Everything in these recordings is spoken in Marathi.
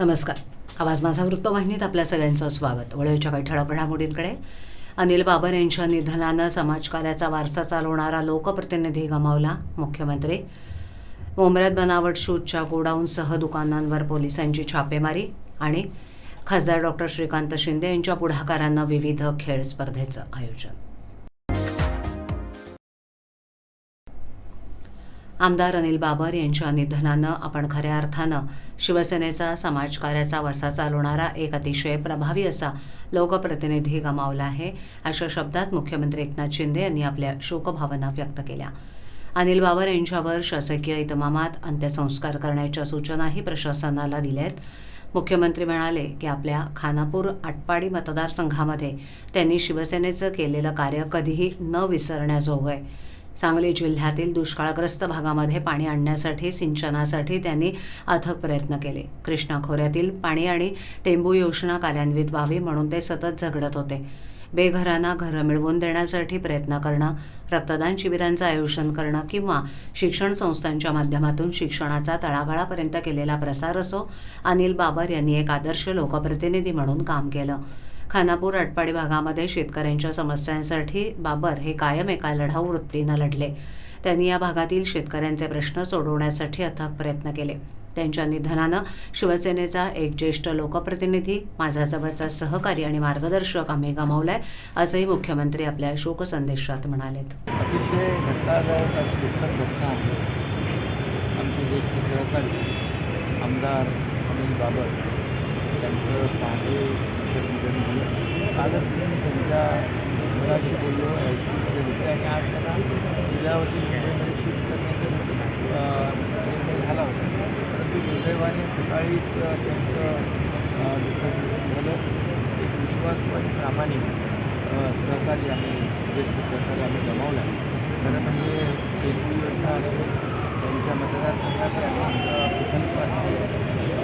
नमस्कार. आवाज माझा वृत्तवाहिनीत आपल्या सगळ्यांचं स्वागत. वळीच्या काही ठळक घडामोडींकडे. अनिल बाबर यांच्या निधनानं समाजकार्याचा वारसा चालवणारा लोकप्रतिनिधी गमावला मुख्यमंत्री. मुंबईत बनावट शूटच्या गोडाऊनसह दुकानांवर पोलिसांची छापेमारी आणि खासदार डॉक्टर श्रीकांत शिंदे यांच्या पुढाकारानं विविध खेळ स्पर्धेचं आयोजन. आमदार अनिल बाबर यांच्या निधनानं आपण खऱ्या अर्थानं शिवसेनेचा समाजकार्याचा वसा चालवणारा एक अतिशय प्रभावी असा लोकप्रतिनिधी गमावला आहे अशा शब्दात मुख्यमंत्री एकनाथ शिंदे यांनी आपल्या शोकभावना व्यक्त केल्या. अनिल बाबर यांच्यावर शासकीय इतमामात अंत्यसंस्कार करण्याच्या सूचनाही प्रशासनाला दिल्या आहेत मुख्यमंत्री म्हणाले की आपल्या खानापूर आटपाडी मतदारसंघामध्ये त्यांनी शिवसेनेचं केलेलं कार्य कधीही न विसरण्याजोगं आहे. सांगली जिल्ह्यातील दुष्काळग्रस्त भागामध्ये पाणी आणण्यासाठी सिंचनासाठी त्यांनी अथक प्रयत्न केले. कृष्णा खोऱ्यातील पाणी आणि टेंबू योजना कार्यान्वित व्हावी म्हणून ते सतत झगडत होते. बेघरांना घरं मिळवून देण्यासाठी प्रयत्न करणं रक्तदान शिबिरांचं आयोजन करणं किंवा शिक्षण संस्थांच्या माध्यमातून शिक्षणाचा तळागाळापर्यंत केलेला प्रसार असो अनिल बाबर यांनी एक आदर्श लोकप्रतिनिधी म्हणून काम केलं. खानापूर आटपाडी भागामध्ये शेतकऱ्यांच्या समस्यांसाठी बाबर हे कायम एका लढाऊ वृत्तीनं लढले. त्यांनी या भागातील शेतकऱ्यांचे प्रश्न सोडवण्यासाठी अथक प्रयत्न केले. त्यांच्या निधनानं शिवसेनेचा एक ज्येष्ठ लोकप्रतिनिधी माझा जवळचा सहकारी आणि मार्गदर्शक आम्ही गमावलाय असंही मुख्यमंत्री आपल्या शोकसंदेशात म्हणालेत. अतिशय दुःखद घटना आमचे ज्येष्ठ सहकारी आमदार अनिल बाबर त्यांचं पहाटे कालच मी त्यांच्या मुलाशी बोललो आय सी मध्ये होते आणि आज त्यांना जिल्ह्यावरती मुंबईमध्ये शिफ्ट करण्याचा निर्णय झाला होता. परंतु दुर्दैवाने सकाळीच त्यांचं अं, दुःखद झालं. एक विश्वास आणि प्रामाणिक सहकारी आम्ही ज्येष्ठ सहकारी आम्ही गमावला. खरं म्हणजे एक योजना असेल त्यांच्या मतदारसंघात अनेक प्रकल्प असेल अ,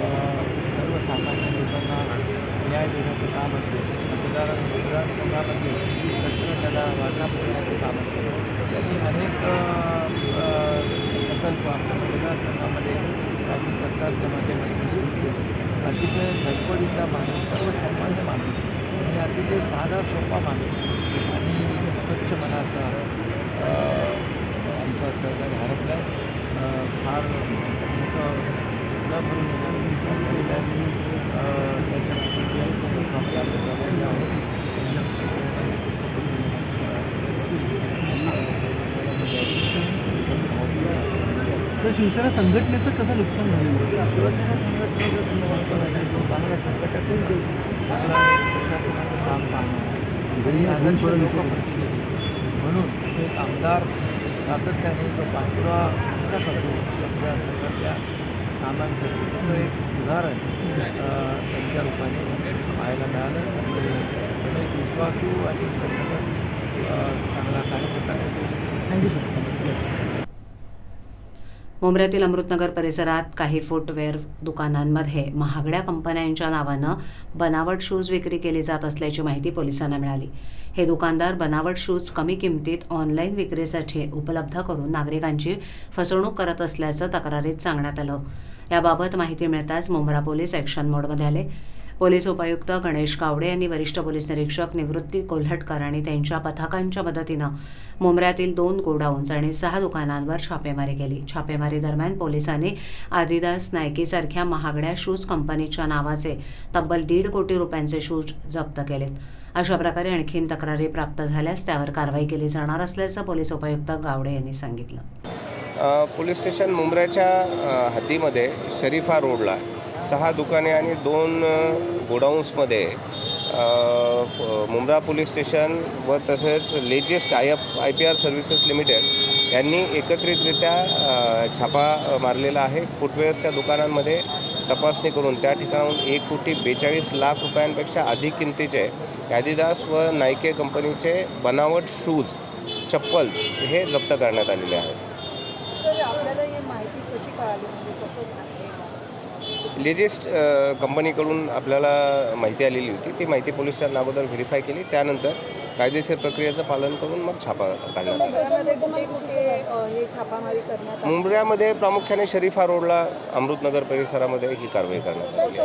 सर्वसामान्य लोकांना न्याय देण्याचं काम असेल मतदार मतदारसंघामध्ये प्रश्न त्याला वाटा करण्याचं काम असेल त्यांनी अनेक प्रकल्प आपल्या मतदारसंघामध्ये राज्य सरकारच्या माध्यमातून सुरू केले अतिशय धडपडीचा माणूस सर्वसामान्य माणूस आणि अतिशय साधा सोपा माणूस आणि स्वच्छ मनाचा आमचा सहकारी हरपला आहे फार मोठं न भरून तर शिवसेना संघटनेचं कसं नुकसान झालेलं शिवसेना संघटनेचं तो चांगल्या संकटातून चांगला प्रशासनाचं काम आदर्श लोकप्रतिनिधी. म्हणून एक आमदार सातत्याने जो पाठपुरावा कसा करतो? आपल्या सगळ्या कामांसाठी. त्याचं एक उदाहरण त्यांच्या रूपाने. पाहायला मिळालं. आणि अनेक विश्वासू आणि चांगला कार्यकर्ता थँक्यू सर मुंबऱ्यातील अमृतनगर परिसरात काही फुटवेअर दुकानांमध्ये महागड्या कंपन्यांच्या नावानं बनावट शूज विक्री केली जात असल्याची माहिती पोलिसांना मिळाली. हे दुकानदार बनावट शूज कमी किमतीत ऑनलाईन विक्रीसाठी उपलब्ध करून नागरिकांची फसवणूक करत असल्याचं तक्रारीत सांगण्यात आलं. याबाबत माहिती मिळताच मुंब्रा पोलीस ॲक्शन मोडमध्ये आले. पोलीस उपायुक्त गणेश कावडे यांनी वरिष्ठ पोलीस निरीक्षक निवृत्ती कोल्हटकर आणि त्यांच्या पथकांच्या मदतीनं मुंबऱ्यातील दोन गोडाऊन्स आणि सहा दुकानांवर छापेमारी केली. छापेमारी दरम्यान पोलिसांनी आदिदास नायकीसारख्या महागड्या शूज कंपनीच्या नावाचे तब्बल दीड कोटी रुपयांचे शूज जप्त केलेत. अशा प्रकारे आणखीन तक्रारी प्राप्त झाल्यास त्यावर कारवाई केली जाणार असल्याचं पोलीस उपायुक्त गावडे यांनी सांगितलं. पोलीस स्टेशन मुंब्र्याच्या हद्दीमध्ये शरीफा रोडला सहा दुकाने आणि दोन गोडाऊन्समध्ये मुंब्रा पोलीस स्टेशन व तसेच latest I F I P R services limited यांनी एकत्रितरित्या छापा मारलेला आहे. फुटवेअर्सच्या दुकानांमध्ये तपासणी करून त्या ठिकाणाहून एक कोटी बेचाळीस लाख रुपयांपेक्षा अधिक किमतीचे ॲदिदास व नायके कंपनीचे बनावट शूज चप्पल्स हे जप्त करण्यात आलेले आहेत. लेजेस्ट कंपनीकडून आपल्याला माहिती आलेली होती. ती माहिती पोलीस अगोदर व्हेरीफाय केली. त्यानंतर कायदेशीर प्रक्रियेचं पालन करून मग छापा काढण्यात आला. मुंबऱ्यामध्ये प्रामुख्याने शरीफा रोडला अमृतनगर परिसरामध्ये ही कारवाई करण्यात आली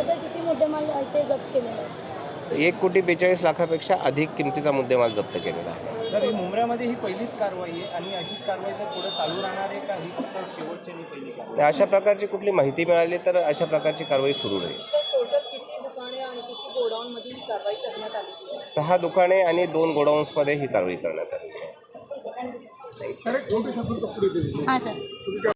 एक कोटी बेचाळीस लाखापेक्षा अधिक किमतीचा मुद्देमाल जप्त केलेला आहे. तर ही मुंबऱ्यामध्ये ही पहिलीच कारवाई आहे आणि अशीच कारवाई जर पुढे चालू राहणार आहे का ही फक्त शेवटची आणि पहिली कारवाई. अशा प्रकारची कुठली माहिती मिळाली तर अशा प्रकारची कारवाई सुरू राहील. सर टोटल किती दुकाने आणि किती गोडाऊनमध्ये ही कारवाई करण्यात आली? आहे सहा दुकाने आणि दोन गोडाऊन्समध्ये ही कारवाई करण्यात आली. आहे हां सर.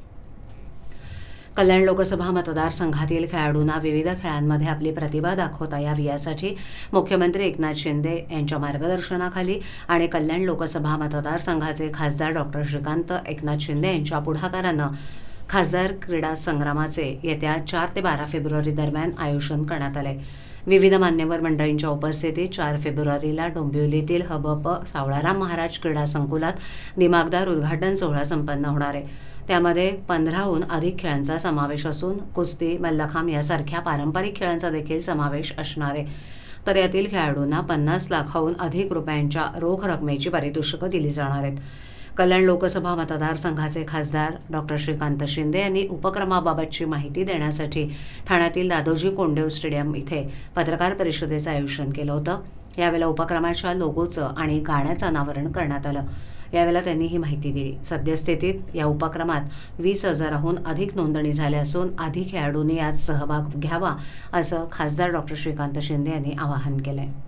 कल्याण लोकसभा मतदारसंघातील खेळाडूंना विविध खेळांमध्ये आपली प्रतिभा दाखवता यावी यासाठी मुख्यमंत्री एकनाथ शिंदे यांच्या मार्गदर्शनाखाली आणि कल्याण लोकसभा मतदारसंघाचे खासदार डॉक्टर श्रीकांत एकनाथ शिंदे यांच्या पुढाकारानं खासदार क्रीडा संग्रामाचे येत्या चार ते बारा फेब्रुवारी दरम्यान आयोजन करण्यात आले. विविध मान्यवर मंडळींच्या उपस्थितीत चार फेब्रुवारीला डोंबिवलीतील हबप सावळाराम महाराज क्रीडा संकुलात दिमागदार उद्घाटन सोहळा संपन्न होणार आहे. त्यामध्ये पंधराहून अधिक खेळांचा समावेश असून कुस्ती मल्लखांब यासारख्या पारंपरिक खेळांचा देखील समावेश असणार आहे. तर यातील खेळाडूंना पन्नास लाखाहून अधिक रुपयांच्या रोख रकमेची पारितोषिकं दिली जाणार आहेत. कल्याण लोकसभा मतदारसंघाचे खासदार डॉक्टर श्रीकांत शिंदे यांनी उपक्रमाबाबतची माहिती देण्यासाठी ठाण्यातील दादोजी कोंडेव स्टेडियम इथे पत्रकार परिषदेचं आयोजन केलं होतं. यावेळेला उपक्रमाच्या लोगोचं आणि गाण्याचं अनावरण करण्यात आलं. यावेळेला त्यांनी ही माहिती दिली. सद्यस्थितीत या उपक्रमात वीस हजाराहून अधिक नोंदणी झाल्या असून अधिक खेळाडूंनी यात सहभाग घ्यावा असं खासदार डॉक्टर श्रीकांत शिंदे यांनी आवाहन केलं आहे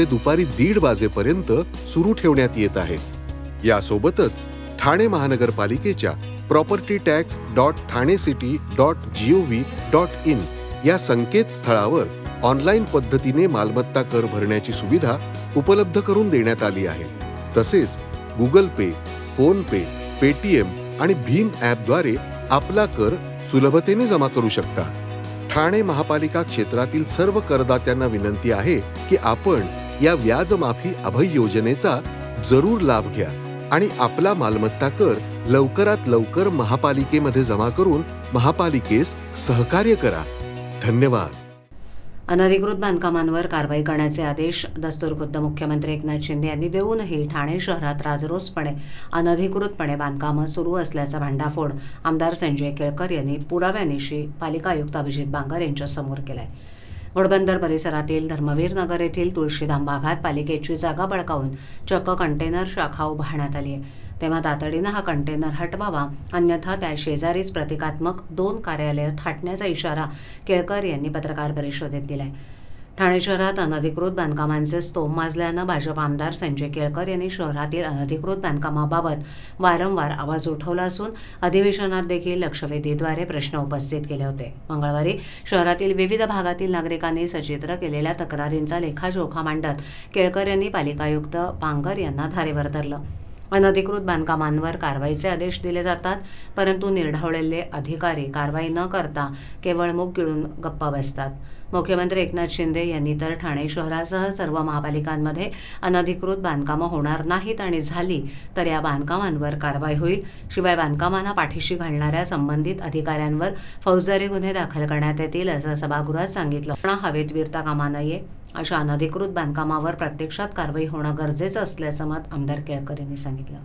ते दुपारी दीड वाजेपर्यंत सुरू ठेवण्यात येत आहेत. यासोबतच ठाणे महानगरपालिकेच्या property tax dot Thane city dot G O V dot in या संकेतस्थळावर ऑनलाईन पद्धतीने मालमत्ता कर भरण्याची सुविधा उपलब्ध करून देण्यात आली आहे. तसेच गुगल पे फोन पे पेटीएम आणि भीम ॲपद्वारे आपला कर सुलभतेने जमा करू शकता. ठाणे महापालिका क्षेत्रातील सर्व करदात्यांना विनंती आहे की आपण या व्याजमाफी अभय योजनेचा जरूर लाभ घ्या आणि आपला मालमत्ता कर लवकरात लवकर महापालिकेमध्ये जमा करून महापालिकेस सहकार्य करा. धन्यवाद. अनधिकृत बांधकामांवर कारवाई करण्याचे आदेश दस्तूरखुद्द मुख्यमंत्री एकनाथ शिंदे यांनी देऊनही ठाणे शहरात राजरोसपणे अनधिकृतपणे बांधकामं सुरू असल्याचा भांडाफोड आमदार संजय केळकर यांनी पुराव्यानिशी पालिका आयुक्त अभिजित बांगर यांच्यासमोर केला आहे घोडबंदर परिसरातील धर्मवीर नगर येथील तुळशीधाम भागात पालिकेची जागा बळकावून चक्क कंटेनर शाखा उभारण्यात आली आहे. तेव्हा तातडीनं हा कंटेनर हटवावा अन्यथा त्या शेजारीच प्रतिकात्मक दोन कार्यालयं थाटण्याचा इशारा केळकर यांनी पत्रकार परिषदेत दिलाय. ठाणे शहरात अनधिकृत बांधकामांचे स्तोम माजल्यानं भाजप आमदार संजय केळकर यांनी शहरातील अनधिकृत बांधकामाबाबत वारंवार आवाज उठवला असून अधिवेशनात देखील लक्षवेधीद्वारे प्रश्न उपस्थित केले होते. मंगळवारी शहरातील विविध भागातील नागरिकांनी सचित्र केलेल्या तक्रारींचा लेखाजोखा मांडत केळकर यांनी पालिकायुक्त पांगर यांना धारेवर धरलं. अनधिकृत बांधकामांवर कारवाईचे आदेश दिले जातात परंतु निर्ढावलेले अधिकारी कारवाई न करता केवळ मुग गिळून गप्पा बसतात. मुख्यमंत्री एकनाथ शिंदे यांनी तर ठाणे शहरासह सर्व महापालिकांमध्ये अनधिकृत बांधकामं होणार नाहीत आणि झाली तर या बांधकामांवर कारवाई होईल. शिवाय बांधकामांना पाठीशी घालणाऱ्या संबंधित अधिकाऱ्यांवर फौजदारी गुन्हे दाखल करण्यात येतील असं सभागृहात सांगितलं. पण हवेत विरता कामा नये. अशा अनधिकृत बांधकामावर प्रत्यक्षात कारवाई होणं गरजेचं असल्याचं मत आमदार केळकर यांनी सांगितलं.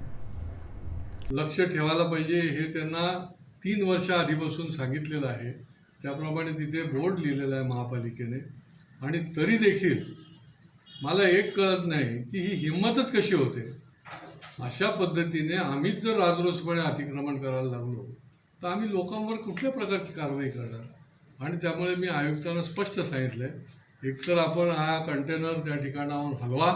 लक्ष ठेवायला पाहिजे हे त्यांना तीन वर्ष आधीपासून सांगितलेलं आहे. त्याप्रमाणे तिथे बोर्ड लिहिलेला आहे महापालिकेने. आणि तरी देखील मला एक कळत नाही की ही हिंमतच कशी होते. अशा पद्धतीने आम्हीच जर राजरोसपणे अतिक्रमण करायला लागलो तर आम्ही लोकांवर कुठल्या प्रकारची कारवाई करणार? आणि त्यामुळे मी आयुक्तांना स्पष्ट सांगितलं आहे एकतर आपण हा कंटेनर त्या ठिकाणाहून हलवा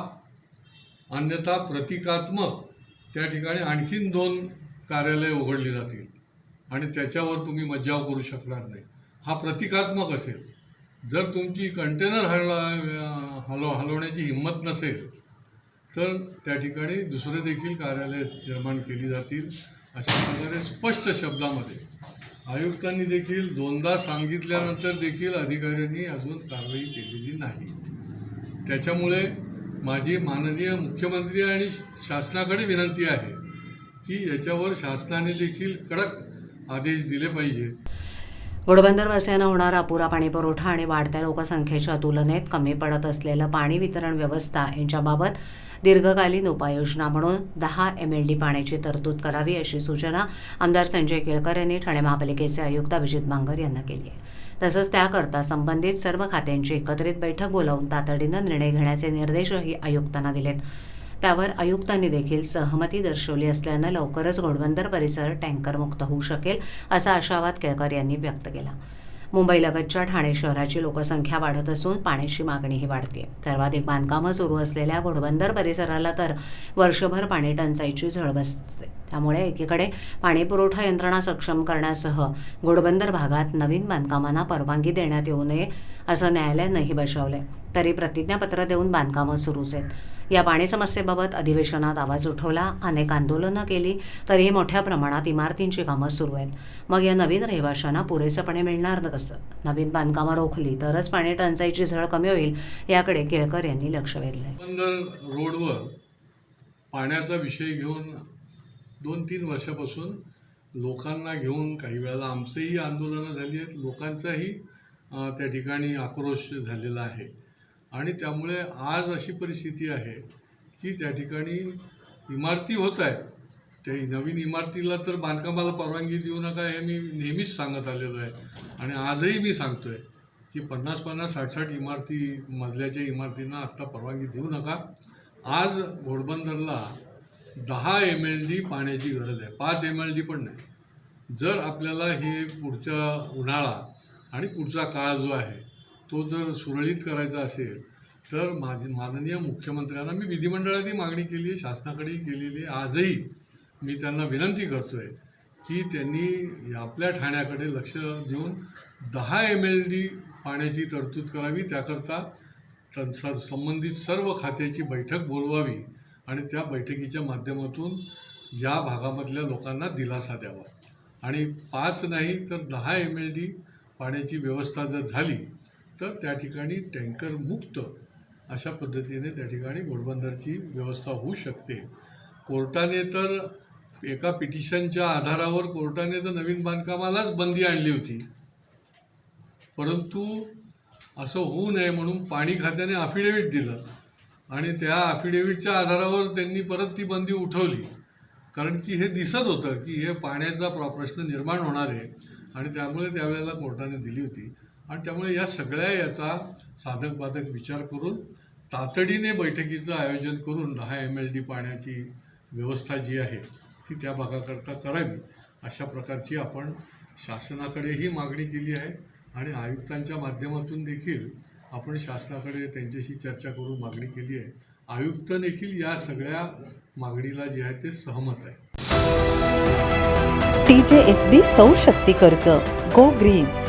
अन्यथा प्रतिकात्मक त्या ठिकाणी आणखीन दोन कार्यालय उघडली जातील. आणि त्याच्यावर तुम्ही मज्जाव करू शकणार नाही. हा प्रतिकात्मक असेल. जर तुमची कंटेनर हलवा हलव हलवण्याची हिंमत नसेल तर त्या ठिकाणी दुसरे देखील कार्यालय निर्माण केली जातील अशा प्रकारे स्पष्ट शब्दामध्ये. आयुक्तांनी देखील दोनदा सांगितल्यानंतर देखील अधिकाऱ्यांनी अजून कारवाई केलेली नाही. त्याच्यामुळे माझी माननीय मुख्यमंत्री आणि शासनाकडे विनंती आहे की याच्यावर शासनाने देखील कडक आदेश दिले पाहिजे. घोडबंदर होणारा अपुरा पाणीपुरवठा आणि वाढत्या लोकसंख्येच्या तुलनेत कमी पडत असलेलं पाणी वितरण व्यवस्था यांच्याबाबत दीर्घकालीन उपाययोजना म्हणून दहा एम एल डी पाण्याची तरतूद करावी अशी सूचना आमदार संजय केळकर यांनी ठाणे महापालिकेचे आयुक्त अभिजित बांगर यांना केली आहे. तसंच त्याकरता संबंधित सर्व खात्यांची एकत्रित बैठक बोलावून तातडीनं निर्णय घेण्याचे निर्देशही आयुक्तांना दिलेत. त्यावर आयुक्तांनी देखील सहमती दर्शवली असल्यानं लवकरच घोडबंदर परिसर टँकरमुक्त होऊ शकेल असा आशावाद केळकर यांनी व्यक्त केला. मुंबईलगतच्या ठाणे शहराची लोकसंख्या वाढत असून पाण्याची मागणीही वाढते सर्वाधिक बांधकामं सुरू असलेल्या घोडबंदर परिसराला तर वर्षभर पाणी टंचाईची झळ बसते. त्यामुळे एकीकडे पाणीपुरवठा यंत्रणा सक्षम करण्यासह घोडबंदर भागात नवीन बांधकामांना परवानगी देण्यात येऊ नये असं न्यायालयानंही बजावलंय. तरी प्रतिज्ञापत्र देऊन बांधकामं सुरूच आहेत. या पाणी समस्येबाबत अधिवेशनात आवाज उठवला. अनेक आंदोलनं केली तरीही मोठ्या प्रमाणात इमारतींची कामं सुरू आहेत. मग या नवीन रहिवाशांना पुरेसं पाणी मिळणार कसं? नवीन बांधकामं रोखली तरच पाणी टंचाईची झळ कमी होईल याकडे केळकर यांनी लक्ष वेधलंय. आहे रोडवर पाण्याचा विषय घेऊन दोन तीन वर्षापासून लोकांना घेऊन काही वेळेला आमचंही आंदोलनं झाली आहेत. लोकांचाही त्या ठिकाणी आक्रोश झालेला आहे. आणि त्यामुळे आज अशी परिस्थिती आहे की त्या ठिकाणी इमारती होत आहेत. त्या नवीन इमारतीला तर बांधकामाला परवानगी देऊ नका हे मी नेहमीच सांगत आलेलो आहे. आणि आजही मी सांगतो आहे की पन्नास पन्नास साठ साठ इमारती मजल्याच्या इमारतींना आत्ता परवानगी देऊ नका. आज घोडबंदरला दहा एम एल डी पाण्याची गरज आहे. पाच एम एल डी पण नाही. जर आपल्याला हे पुढचा उन्हाळा आणि पुढचा काळ जो आहे तो जर सुरळीत करायचा असेल तर माझी माननीय मुख्यमंत्र्यांना मी विधिमंडळातही मागणी केली आहे शासनाकडेही केलेली आहे आजही मी त्यांना विनंती करतो आहे की त्यांनी आपल्या ठाण्याकडे लक्ष देऊन दहा एम एल डी पाण्याची तरतूद करावी. त्याकरता तन- स- संबंधित सर्व खात्याची बैठक बोलवावी आणि त्या बैठकीच्या माध्यमातून या भागामधल्या लोकांना दिलासा द्यावा. आणि पाच नाही तर दहा एम एल डी पाण्याची व्यवस्था जर झाली तर त्या ठिकाणी टँकर मुक्त अशा पद्धतीने त्या ठिकाणी घोडबंदरची व्यवस्था होऊ शकते. कोर्टाने तर एका पिटिशनच्या आधारावर कोर्टाने तर नवीन बांधकामालाच बंदी आणली होती. परंतु असं होऊ नये म्हणून पाणी खात्याने अफिडेव्हिट दिलं आणि त्या अफिडेव्हिटच्या आधारावर त्यांनी परत ती बंदी उठवली. कारण की हे दिसत होतं की हे पाण्याचा प्रश्न निर्माण होणार आहे आणि त्यामुळे त्यावेळेला कोर्टाने दिली होती. आणि त्यामुळे या सगळ्या याचा साधक बाधक विचार करून तातडीने बैठकीचं आयोजन करून दहा एम एल डी पाण्याची व्यवस्था जी आहे ती त्या भागाकरता करावी अशा प्रकारची आपण शासनाकडेही मागणी केली आहे आणि आयुक्तांच्या माध्यमातून देखील आपण शासनाकडे त्यांच्याशी चर्चा करून मागणी केली आहे. आयुक्त देखील या सगळ्या मागणीला जे आहे ते सहमत आहे. टी जे एस बी सौर शक्ती कर्ज गो ग्रीन.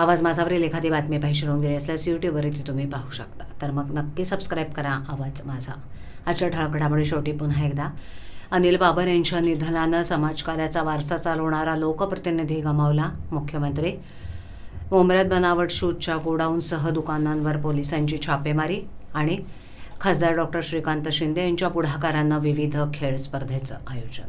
आवाज माझावरील एखादी बातमी पाहिजे होऊन गेली असल्यास यूट्यूबवरती तुम्ही पाहू शकता. तर मग नक्की सबस्क्राईब करा आवाज माझा. आजच्या ठळकडामुळे शेवटी पुन्हा एकदा. अनिल बाबर यांच्या निधनानं समाजकार्याचा वारसा चालवणारा लोकप्रतिनिधी गमावला मुख्यमंत्री. मुंबईत बनावट शूजच्या गोडाऊनसह दुकानांवर पोलिसांची छापेमारी आणि खासदार डॉक्टर श्रीकांत शिंदे यांच्या पुढाकारानं विविध खेळ स्पर्धेचं आयोजन.